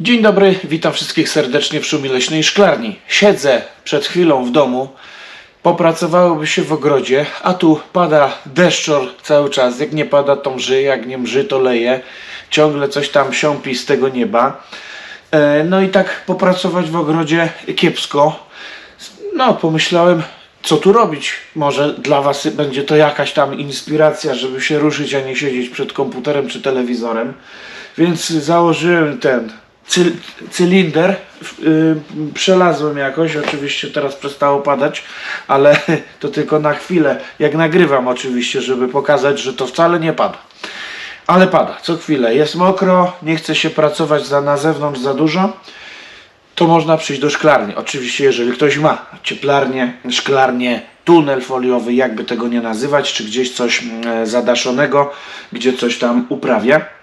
Dzień dobry, witam wszystkich serdecznie w Szumie Leśnej Szklarni. Siedzę przed chwilą w domu, popracowałoby się w ogrodzie, a tu pada deszczor cały czas. Jak nie pada to mrzy, jak nie mrzy to leje. Ciągle coś tam siąpi z tego nieba. E, No i tak popracować w ogrodzie kiepsko. No, pomyślałem, co tu robić. Może dla Was będzie to jakaś tam inspiracja, żeby się ruszyć, a nie siedzieć przed komputerem czy telewizorem. Więc założyłem ten cy cylinder, yy, przelazłem jakoś, oczywiście teraz przestało padać, ale to tylko na chwilę, jak nagrywam oczywiście, żeby pokazać, że to wcale nie pada. Ale pada, co chwilę. Jest mokro, nie chce się pracować za, na zewnątrz za dużo to można przyjść do szklarni. Oczywiście, jeżeli ktoś ma cieplarnię, szklarnię, tunel foliowy, jakby tego nie nazywać, czy gdzieś coś mm, zadaszonego, gdzie coś tam uprawia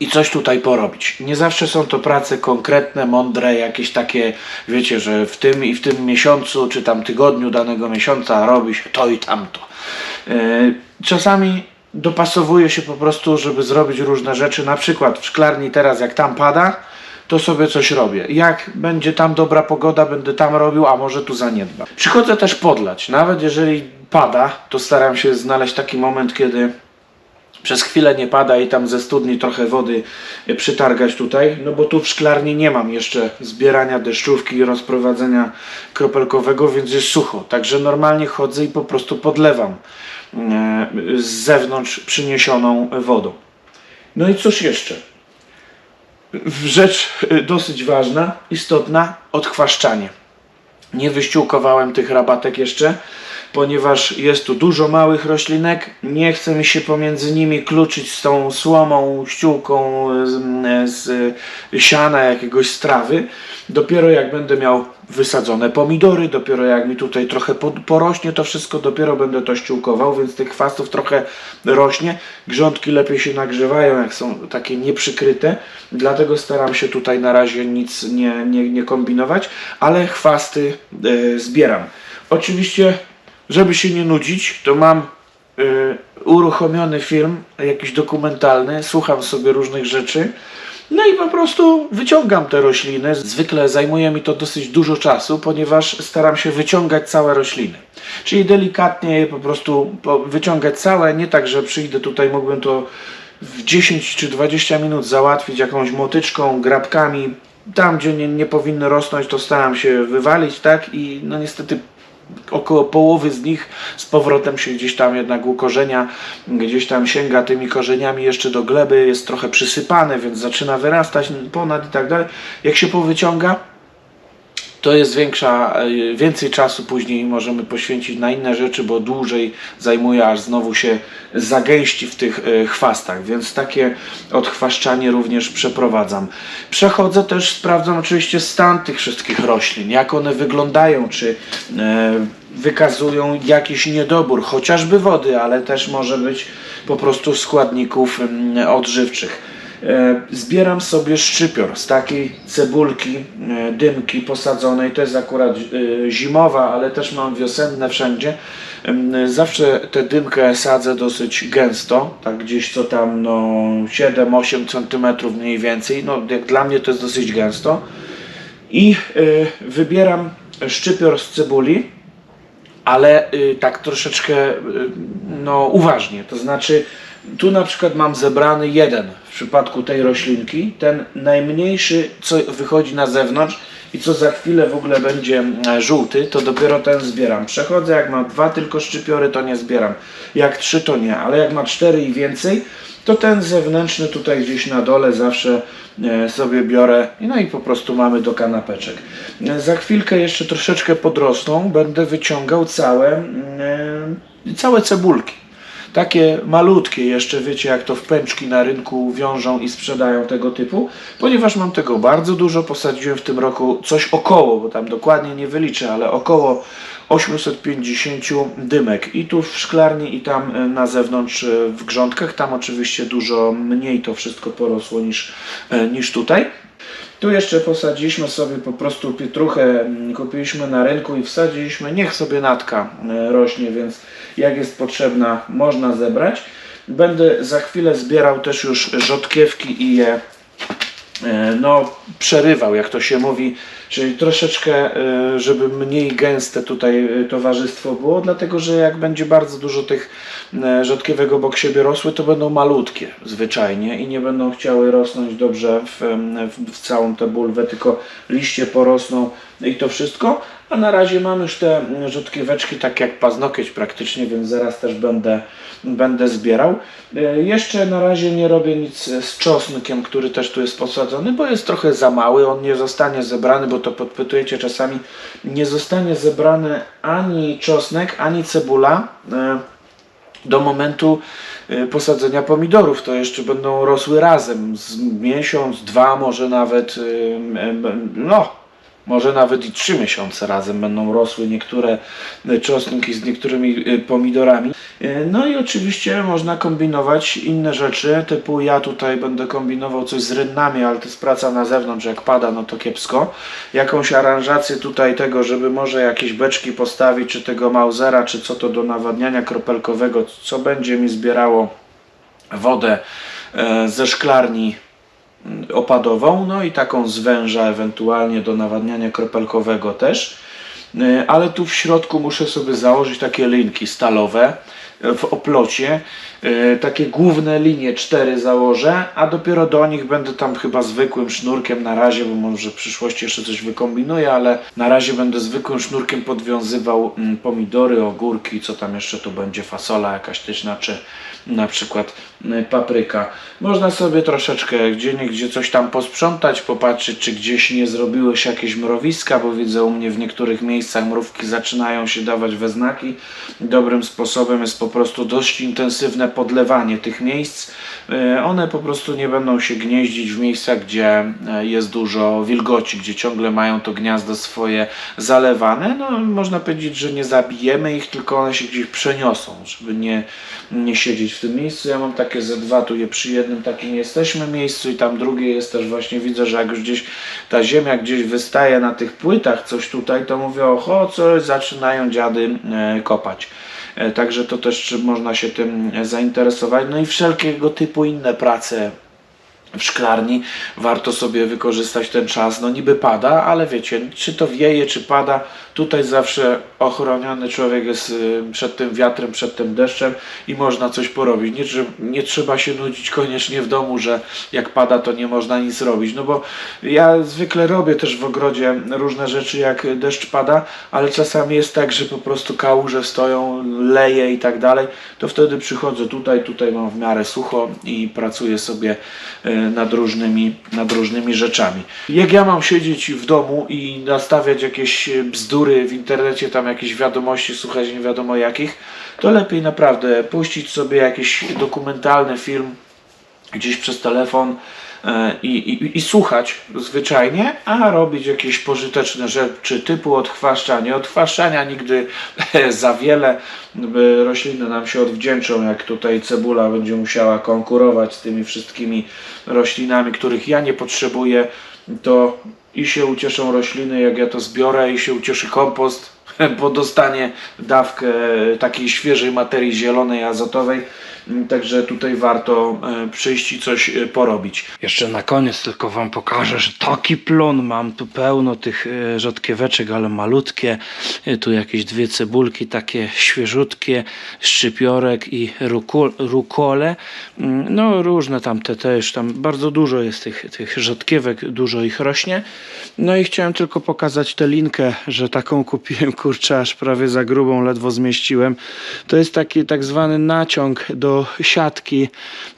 i coś tutaj porobić. Nie zawsze są to prace konkretne, mądre, jakieś takie, wiecie, że w tym i w tym miesiącu, czy tam tygodniu danego miesiąca robi się to i tamto. Yy, Czasami dopasowuje się po prostu, żeby zrobić różne rzeczy. Na przykład w szklarni teraz, jak tam pada, to sobie coś robię. Jak będzie tam dobra pogoda, będę tam robił, a może tu zaniedbam. Przychodzę też podlać. Nawet jeżeli pada, to staram się znaleźć taki moment, kiedy przez chwilę nie pada i tam ze studni trochę wody przytargać tutaj, no bo tu w szklarni nie mam jeszcze zbierania deszczówki i rozprowadzenia kropelkowego, więc jest sucho. Także normalnie chodzę i po prostu podlewam e, z zewnątrz przyniesioną wodą. No i cóż jeszcze? Rzecz e, dosyć ważna, istotna, odchwaszczanie. Nie wyściółkowałem tych rabatek jeszcze, ponieważ jest tu dużo małych roślinek. Nie chce mi się pomiędzy nimi kluczyć z tą słomą, ściółką z, z siana, jakiegoś strawy. Dopiero jak będę miał wysadzone pomidory, dopiero jak mi tutaj trochę po- porośnie to wszystko, dopiero będę to ściółkował, więc tych chwastów trochę rośnie. Grządki lepiej się nagrzewają, jak są takie nieprzykryte, dlatego staram się tutaj na razie nic nie, nie, nie kombinować, ale chwasty e, zbieram. Oczywiście, żeby się nie nudzić, to mam e, uruchomiony film, jakiś dokumentalny, słucham sobie różnych rzeczy. No i po prostu wyciągam te rośliny. Zwykle zajmuje mi to dosyć dużo czasu, ponieważ staram się wyciągać całe rośliny. Czyli delikatnie je po prostu wyciągać całe, nie tak, że przyjdę tutaj, mógłbym to w 10 czy 20 minut załatwić jakąś motyczką, grabkami. Tam, gdzie nie, nie powinny rosnąć, to staram się wywalić, tak? I no niestety około połowy z nich z powrotem się gdzieś tam jednak u korzenia, gdzieś tam sięga tymi korzeniami jeszcze do gleby, jest trochę przysypane, więc zaczyna wyrastać ponad i tak dalej. Jak się powyciąga, to jest większa, e, więcej czasu później możemy poświęcić na inne rzeczy, bo dłużej zajmuje, aż znowu się zagęści w tych e, chwastach, więc takie odchwaszczanie również przeprowadzam. Przechodzę też, sprawdzam oczywiście stan tych wszystkich roślin, jak one wyglądają, czy e, wykazują jakiś niedobór, chociażby wody, ale też może być po prostu składników mm, odżywczych. E, Zbieram sobie szczypior z takiej cebulki, e, dymki posadzonej. To jest akurat e, zimowa, ale też mam wiosenne wszędzie. Zawsze tę dymkę sadzę dosyć gęsto, tak gdzieś co tam no 7-8 cm mniej więcej. No jak dla mnie to jest dosyć gęsto. I wybieram szczypior z cebuli ale tak troszeczkę no, uważnie. To znaczy, tu na przykład mam zebrany jeden w przypadku tej roślinki, ten najmniejszy, co wychodzi na zewnątrz i co za chwilę w ogóle będzie e, żółty, to dopiero ten zbieram. Przechodzę, jak mam dwa tylko szczypiory, to nie zbieram. Jak trzy, to nie, ale jak ma cztery i więcej, to ten zewnętrzny tutaj gdzieś na dole zawsze e, sobie biorę no i po prostu mamy do kanapeczek. E, Za chwilkę jeszcze troszeczkę podrosną, będę wyciągał całe, mm, całe cebulki. Takie malutkie jeszcze, wiecie jak to w pęczki na rynku wiążą i sprzedają tego typu. Ponieważ mam tego bardzo dużo, posadziłem w tym roku coś około, bo tam dokładnie nie wyliczę, ale około 850 dymek i tu w szklarni i tam e, na zewnątrz e, w grządkach. Tam oczywiście dużo mniej to wszystko porosło niż, e, niż tutaj. Tu jeszcze posadziliśmy sobie po prostu pietruchę, mm, kupiliśmy na rynku i wsadziliśmy, niech sobie natka e, rośnie, więc jak jest potrzebna można zebrać. Będę za chwilę zbierał też już rzodkiewki i je e, no, przerywał, jak to się mówi, czyli troszeczkę, e, żeby mniej gęste tutaj e, towarzystwo było, dlatego że jak będzie bardzo dużo tych e, rzodkiewek obok siebie rosły, to będą malutkie zwyczajnie i nie będą chciały rosnąć dobrze w, w, w całą tę bulwę, tylko liście porosną i to wszystko. A na razie mam już te rzodkieweczki tak jak paznokieć praktycznie, więc zaraz też będę, będę zbierał. Jeszcze na razie nie robię nic z czosnkiem, który też tu jest posadzony, bo jest trochę za mały. On nie zostanie zebrany, bo to podpytujecie czasami. Nie zostanie zebrany ani czosnek, ani cebula. e, do momentu y, posadzenia pomidorów. To jeszcze będą rosły razem z miesiąc, dwa, może nawet, em, no, może nawet i trzy miesiące razem będą rosły niektóre y, czosnki z niektórymi y, pomidorami. Y, No i oczywiście można kombinować inne rzeczy, typu ja tutaj będę kombinował coś z rynnami, ale to jest praca na zewnątrz, jak pada, no to kiepsko. Jakąś aranżację tutaj tego, żeby może jakieś beczki postawić, czy tego Mausera, czy co to do nawadniania kropelkowego, co będzie mi zbierało wodę e, ze szklarni opadową, no i taką z węża ewentualnie do nawadniania kropelkowego też. E, Ale tu w środku muszę sobie założyć takie linki stalowe e, w oplocie. E, Takie główne linie cztery założę, a dopiero do nich będę tam chyba zwykłym sznurkiem na razie, bo może w przyszłości jeszcze coś wykombinuję, ale na razie będę zwykłym sznurkiem podwiązywał mm, pomidory, ogórki, co tam jeszcze tu będzie, fasola jakaś tyczna, czy na przykład papryka. Można sobie troszeczkę gdzie niegdzie coś tam posprzątać, popatrzeć czy gdzieś nie zrobiły się jakieś mrowiska, bo widzę u mnie w niektórych miejscach mrówki zaczynają się dawać we znaki. Dobrym sposobem jest po prostu dość intensywne podlewanie tych miejsc. Y, One po prostu nie będą się gnieździć w miejscach, gdzie y, jest dużo wilgoci, gdzie ciągle mają to gniazdo swoje zalewane. No, można powiedzieć, że nie zabijemy ich, tylko one się gdzieś przeniosą, żeby nie, nie siedzieć w tym miejscu. Ja mam takie ze dwa, tu je przy jednym takim jesteśmy miejscu i tam drugie jest też właśnie, widzę, że jak już gdzieś ta ziemia gdzieś wystaje na tych płytach, coś tutaj, to mówię, oho, coś zaczynają dziady e, kopać. E, Także to też można się tym e, zainteresować. No i wszelkiego typu inne prace w szklarni warto sobie wykorzystać ten czas. No niby pada, ale wiecie, czy to wieje, czy pada, tutaj zawsze ochroniony człowiek jest y, przed tym wiatrem, przed tym deszczem i można coś porobić. Nie, nie trzeba się nudzić koniecznie w domu, że jak pada, to nie można nic robić. No bo ja zwykle robię też w ogrodzie różne rzeczy, jak deszcz pada, ale czasami jest tak, że po prostu kałuże stoją, leje i tak dalej. To wtedy przychodzę tutaj, tutaj mam w miarę sucho i pracuję sobie y, nad różnymi, nad różnymi rzeczami. Jak ja mam siedzieć w domu i nastawiać jakieś y, bzdury w internecie, tam jakieś wiadomości, słuchać nie wiadomo jakich, to lepiej naprawdę puścić sobie jakiś dokumentalny film gdzieś przez telefon e, i, i, i słuchać zwyczajnie, a robić jakieś pożyteczne rzeczy typu odchwaszczanie. Odchwaszczania nigdy za wiele, rośliny nam się odwdzięczą, jak tutaj cebula będzie musiała konkurować z tymi wszystkimi roślinami, których ja nie potrzebuję, to i się ucieszą rośliny, jak ja to zbiorę, i się ucieszy kompost, bo dostanie dawkę takiej świeżej materii zielonej, azotowej. Także tutaj warto e, przyjść i coś e, porobić. Jeszcze na koniec tylko Wam pokażę, że taki plon mam. Tu pełno tych e, rzodkieweczek, ale malutkie. Tu jakieś dwie cebulki takie świeżutkie, szczypiorek i rukole. Mm, No różne tam te też, tam bardzo dużo jest tych, tych rzodkiewek, dużo ich rośnie. No i chciałem tylko pokazać tę linkę, że taką kupiłem, kurczę, aż prawie za grubą, ledwo zmieściłem. To jest taki tak zwany naciąg do siatki,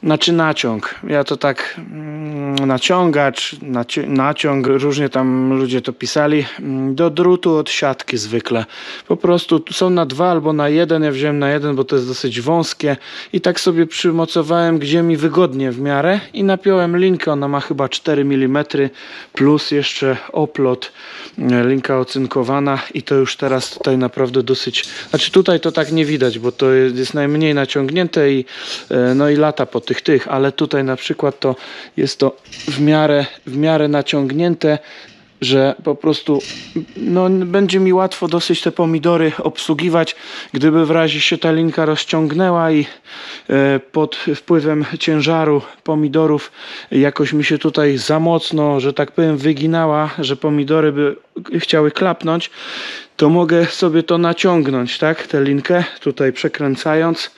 znaczy naciąg. Ja to tak mm, naciągacz, naci- naciąg, różnie tam ludzie to pisali, mm, do drutu od siatki zwykle. Po prostu są na dwa albo na jeden, ja wziąłem na jeden, bo to jest dosyć wąskie. I tak sobie przymocowałem, gdzie mi wygodnie w miarę. I napiąłem linkę, ona ma chyba 4 mm plus jeszcze oplot, e, linka ocynkowana. I to już teraz tutaj naprawdę dosyć, znaczy tutaj to tak nie widać, bo to jest, najmniej naciągnięte i no i lata po tych tych, ale tutaj na przykład to jest to w miarę, w miarę naciągnięte że po prostu no, będzie mi łatwo dosyć te pomidory obsługiwać, gdyby w razie się ta linka rozciągnęła i e, pod wpływem ciężaru pomidorów jakoś mi się tutaj za mocno, że tak powiem, wyginała, że pomidory by chciały klapnąć, to mogę sobie to naciągnąć, tak, tę linkę tutaj przekręcając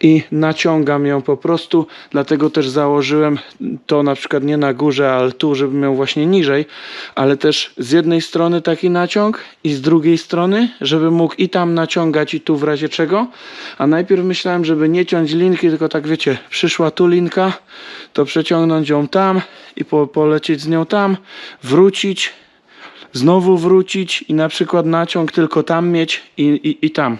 i naciągam ją po prostu, dlatego też założyłem to na przykład nie na górze, ale tu, żebym miał właśnie niżej, ale też z jednej strony taki naciąg i z drugiej strony, żeby mógł i tam naciągać i tu w razie czego, a najpierw myślałem, żeby nie ciąć linki, tylko tak wiecie, przyszła tu linka, to przeciągnąć ją tam i po, polecieć z nią tam, wrócić, znowu wrócić i na przykład naciąg tylko tam mieć i, i, i tam.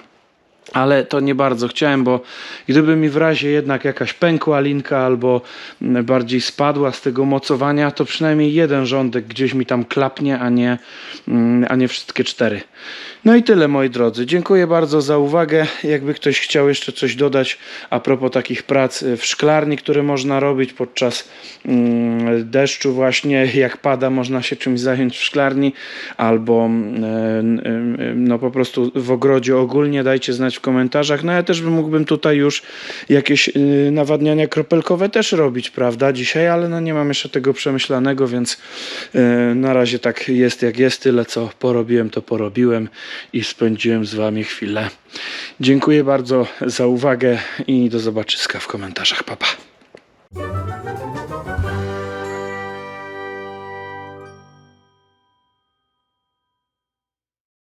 Ale to nie bardzo chciałem, bo gdyby mi w razie jednak jakaś pękła linka albo bardziej spadła z tego mocowania, to przynajmniej jeden rządek gdzieś mi tam klapnie, a nie, mm, a nie wszystkie cztery. No i tyle moi drodzy. Dziękuję bardzo za uwagę. Jakby ktoś chciał jeszcze coś dodać a propos takich prac w szklarni, które można robić podczas mm, deszczu właśnie, jak pada, można się czymś zająć w szklarni albo mm, y, y, no po prostu w ogrodzie ogólnie dajcie znać w komentarzach. No ja też bym mógłbym tutaj już jakieś y, nawadniania kropelkowe też robić, prawda, dzisiaj, ale no nie mam jeszcze tego przemyślanego, więc y, na razie tak jest jak jest, tyle co porobiłem, to porobiłem i spędziłem z wami chwilę. Dziękuję bardzo za uwagę i do zobaczyska w komentarzach. Pa, pa.